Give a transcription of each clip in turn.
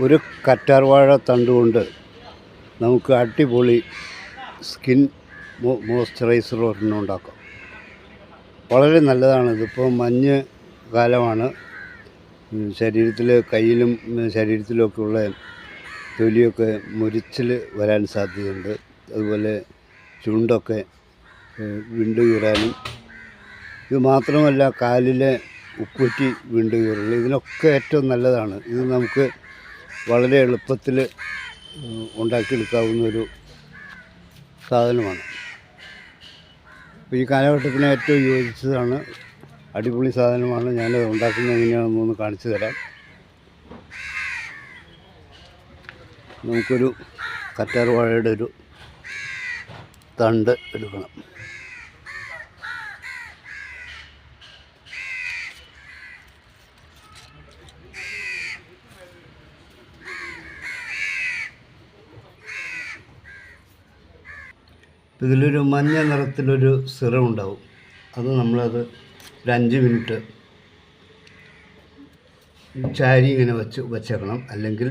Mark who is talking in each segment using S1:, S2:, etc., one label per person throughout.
S1: ഒരു കറ്റാർവാഴ തണ്ടുകൊണ്ട് നമുക്ക് അടിപൊളി സ്കിൻ മോയ്സ്ചറൈസർ ഒരെണ്ണം ഉണ്ടാക്കാം. വളരെ നല്ലതാണ്. ഇതിപ്പോൾ മഞ്ഞ് കാലമാണ്. ശരീരത്തിൽ കയ്യിലും ശരീരത്തിലൊക്കെ ഉള്ള തൊലിയൊക്കെ മുരിച്ചിൽ വരാൻ സാധ്യതയുണ്ട്. അതുപോലെ ചുണ്ടൊക്കെ വിണ്ടുകീറാനും വിണ്ടു കീറാനും. ഇത് മാത്രമല്ല കാലിലെ ഉപ്പുറ്റി വിണ്ടു കീറൽ ഇതിനൊക്കെ ഏറ്റവും നല്ലതാണ്. ഇത് നമുക്ക് വളരെ എളുപ്പത്തിൽ ഉണ്ടാക്കിയെടുക്കാവുന്ന ഒരു സാധനമാണ്. ഈ കാലഘട്ടത്തിന് ഏറ്റവും യോജിച്ചതാണ് അടിപൊളി സാധനമാണ്. ഞാനത് ഉണ്ടാക്കുന്നത് എങ്ങനെയാണെന്ന് ഒന്ന് കാണിച്ചു തരാം. നമുക്കൊരു കറ്റാർ വാഴയുടെ ഒരു തണ്ട് എടുക്കണം. ഇതിലൊരു മഞ്ഞ നിറത്തിലൊരു സിറം ഉണ്ടാവും അത് നമ്മളത് ഒരു അഞ്ച് മിനിറ്റ് ചാരി ഇങ്ങനെ വെച്ച് വെച്ചേക്കണം. അല്ലെങ്കിൽ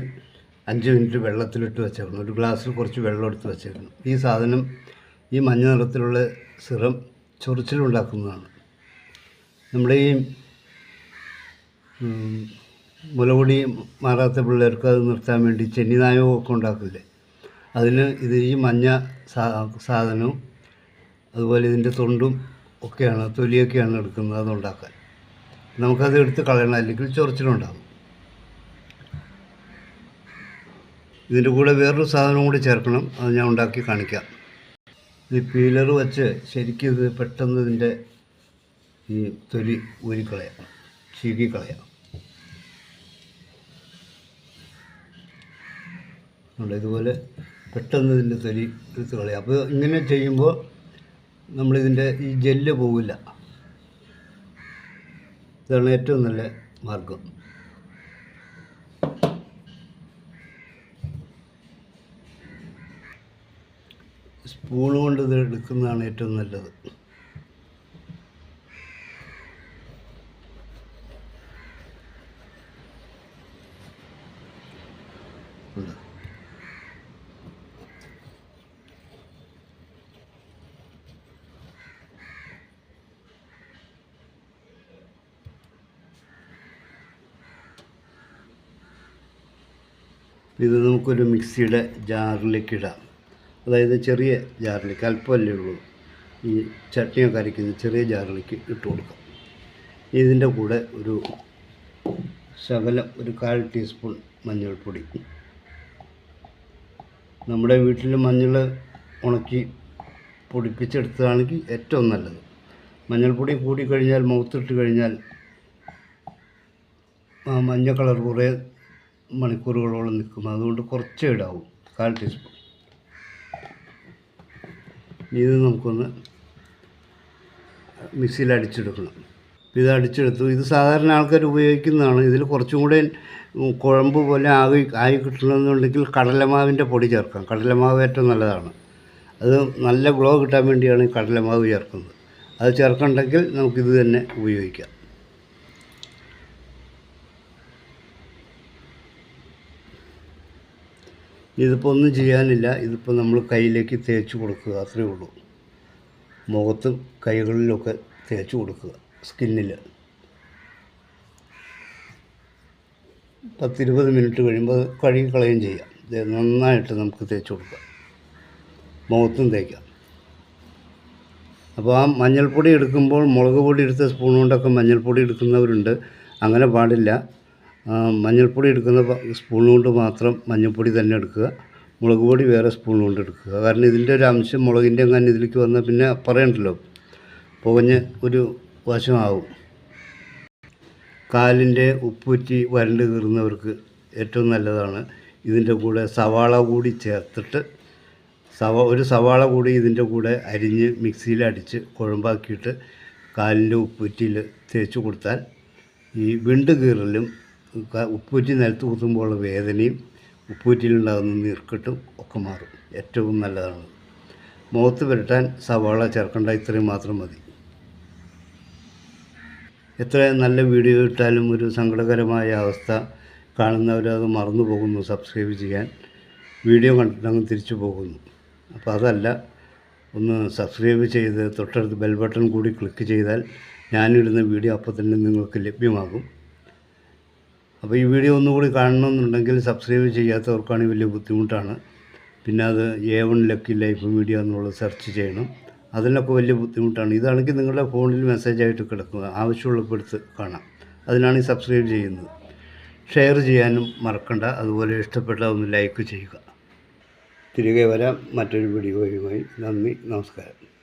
S1: അഞ്ച് മിനിറ്റ് വെള്ളത്തിലിട്ട് വെച്ചേക്കണം. ഒരു ഗ്ലാസ്സിൽ കുറച്ച് വെള്ളം എടുത്ത് വെച്ചേക്കണം. ഈ സാധനം ഈ മഞ്ഞ നിറത്തിലുള്ള സിറം ചൊറിച്ചിലുണ്ടാക്കുന്നതാണ്. നമ്മുടെ ഈ മുലപൊടി മാറാത്ത പിള്ളേർക്ക് അത് നിർത്താൻ വേണ്ടി ചെന്നിനായകമൊക്കെ ഉണ്ടാക്കില്ലേ? അതിന് ഇത് ഈ മഞ്ഞ സാധനവും അതുപോലെ ഇതിന്റെ തൊണ്ടും ഒക്കെയാണ് തൊലിയൊക്കെയാണ് എടുക്കുന്നത് അതുണ്ടാക്കാൻ. നമുക്കത് എടുത്ത് കളയണം അല്ലെങ്കിൽ ചൊറിച്ചിലുണ്ടാകും ഇതിന്റെ കൂടെ വേറൊരു സാധനം കൂടി ചേർക്കണം അത് ഞാൻ ഉണ്ടാക്കി കാണിക്കാം. ഈ പീലർ വെച്ച് ശരിക്കും ഇത് പെട്ടെന്ന് ഇതിന്റെ ഈ തൊലി ഊരിക്കളയാം ചീകിക്കളയാം. ഇതുപോലെ പെട്ടെന്ന് ഇതിന്റെ തൊലി എടുത്ത് കളയാം. അപ്പോൾ ഇങ്ങനെ ചെയ്യുമ്പോൾ നമ്മളിതിന്റെ ഈ ജെല്ല് പോവില്ല. ഇതാണ് ഏറ്റവും നല്ല മാർഗം സ്പൂൺ കൊണ്ട് ഇത് എടുക്കുന്നതാണ് ഏറ്റവും നല്ലത്. ഇത് നമുക്കൊരു മിക്സിയുടെ ജാറിലേക്ക് ഇടാം. അതായത് ചെറിയ ജാറിലേക്ക് അല്പമല്ലേ ഉള്ളൂ. ഈ ചട്നിയൊക്കെ അരയ്ക്കുന്ന ചെറിയ ജാറിലേക്ക് ഇട്ട് കൊടുക്കാം. ഇതിന്റെ കൂടെ ഒരു ശകലം ഒരു കാൽ ടീസ്പൂൺ മഞ്ഞൾപ്പൊടി. നമ്മുടെ വീട്ടിൽ മഞ്ഞൾ ഉണക്കി പൊടിപ്പിച്ചെടുത്തതാണെങ്കിൽ ഏറ്റവും നല്ലത്. മഞ്ഞൾപ്പൊടി കൂടിക്കഴിഞ്ഞാൽ മുഖത്തിട്ട് കഴിഞ്ഞാൽ മഞ്ഞ കളർ കുറേ മണിക്കൂറുകളോളം നിൽക്കും. അതുകൊണ്ട് കുറച്ചേ ഇടാവും. കാൽ ടീസ്പൂൺ. ഇത് നമുക്കൊന്ന് മിക്സിയിൽ അടിച്ചെടുക്കണം. ഇത് അടിച്ചെടുത്തു. ഇത് സാധാരണ ആൾക്കാർ ഉപയോഗിക്കുന്നതാണ്. ഇതിൽ കുറച്ചും കൂടെ കുഴമ്പ് പോലെ ആയി ആയി കിട്ടണമെന്നുണ്ടെങ്കിൽ കടലമാവിന്റെ പൊടി ചേർക്കാം. കടലമാവ് ഏറ്റവും നല്ലതാണ്. അത് നല്ല ഗ്ലോ കിട്ടാൻ വേണ്ടിയാണ് ഈ കടലമാവ് ചേർക്കുന്നത്. അത് ചേർക്കണ്ടെങ്കിൽ നമുക്കിത് തന്നെ ഉപയോഗിക്കാം. ഇതിപ്പോൾ ഒന്നും ചെയ്യാനില്ല. ഇതിപ്പോൾ നമ്മൾ കയ്യിലേക്ക് തേച്ച് കൊടുക്കുക. അത്രയേ ഉള്ളൂ. മുഖത്തും കൈകളിലൊക്കെ തേച്ച് കൊടുക്കുക. സ്കിന്നിൽ പത്തിരുപത് മിനിറ്റ് കഴിയുമ്പോൾ കഴുകി കളയുകയും ചെയ്യാം. നന്നായിട്ട് നമുക്ക് തേച്ച് കൊടുക്കാം. മുഖത്തും തേക്കാം. അപ്പോൾ ആ മഞ്ഞൾപ്പൊടി എടുക്കുമ്പോൾ മുളക് പൊടി എടുത്ത സ്പൂൺ കൊണ്ടൊക്കെ മഞ്ഞൾപ്പൊടി എടുക്കുന്നവരുണ്ട്. അങ്ങനെ പാടില്ല. മഞ്ഞൾപ്പൊടി എടുക്കുന്ന സ്പൂൺ കൊണ്ട് മാത്രം മഞ്ഞൾപ്പൊടി തന്നെ എടുക്കുക. മുളക് പൊടി വേറെ സ്പൂൺ കൊണ്ട് എടുക്കുക. കാരണം ഇതിന്റെ ഒരു അംശം മുളകിന്റെ അങ്ങനെ ഇതിലേക്ക് വന്നാൽ പിന്നെ പറയണ്ടല്ലോ. പുകഞ്ഞ് ഒരു വശമാവും. കാലിന്റെ ഉപ്പുറ്റി വരണ്ട് കീറുന്നവർക്ക് ഏറ്റവും നല്ലതാണ്. ഇതിന്റെ കൂടെ സവാള കൂടി ചേർത്തിട്ട് സവ ഒരു സവാള കൂടി ഇതിന്റെ കൂടെ അരിഞ്ഞ് മിക്സിയിൽ അടിച്ച് കുഴമ്പാക്കിയിട്ട് കാലിന്റെ ഉപ്പുറ്റിയിൽ തേച്ച് കൊടുത്താൽ ഈ വിണ്ട് കീറലും ഉപ്പുറ്റി നിലത്ത് കുത്തുമ്പോഴുള്ള വേദനയും ഉപ്പൂറ്റിയിലുണ്ടാകുന്ന നീർക്കെട്ടും ഒക്കെ മാറും. ഏറ്റവും നല്ലതാണ്. മുഖത്ത് പുരട്ടാൻ സവാള ചേർക്കേണ്ട ഇത്രയും മാത്രം മതി. എത്ര നല്ല വീഡിയോ ഇട്ടാലും ഒരു സങ്കടകരമായ അവസ്ഥ കാണുന്നവരത് മറന്നു പോകുന്നു സബ്സ്ക്രൈബ് ചെയ്യാൻ. വീഡിയോ കണ്ടിട്ടങ്ങ് തിരിച്ചു പോകുന്നു. അപ്പോൾ അതല്ല ഒന്ന് സബ്സ്ക്രൈബ് ചെയ്ത് തൊട്ടടുത്ത് ബെൽ ബട്ടൺ കൂടി ക്ലിക്ക് ചെയ്താൽ ഞാനിടുന്ന വീഡിയോ അപ്പോൾ തന്നെ നിങ്ങൾക്ക് ലഭ്യമാകും. അപ്പോൾ ഈ വീഡിയോ ഒന്നുകൂടി കാണണമെന്നുണ്ടെങ്കിൽ സബ്സ്ക്രൈബ് ചെയ്യാത്തവർക്കാണെങ്കിൽ വലിയ ബുദ്ധിമുട്ടാണ്. പിന്നെ അത് A one lucky life media എന്നുള്ളത് സെർച്ച് ചെയ്യണം. അതിനൊക്കെ വലിയ ബുദ്ധിമുട്ടാണ്. ഇതാണെങ്കിൽ നിങ്ങളുടെ ഫോണിൽ മെസ്സേജായിട്ട് കിടക്കുക. ആവശ്യമുള്ളപ്പോൾ എടുത്ത് കാണാം. അതിനാണ് ഈ സബ്സ്ക്രൈബ് ചെയ്യുന്നത്. ഷെയർ ചെയ്യാനും മറക്കണ്ട. അതുപോലെ ഇഷ്ടപ്പെട്ട ഒന്ന് ലൈക്ക് ചെയ്യുക. തിരികെ വരാം. മറ്റൊരു വീഡിയോയുമായി നന്ദി. നമസ്കാരം.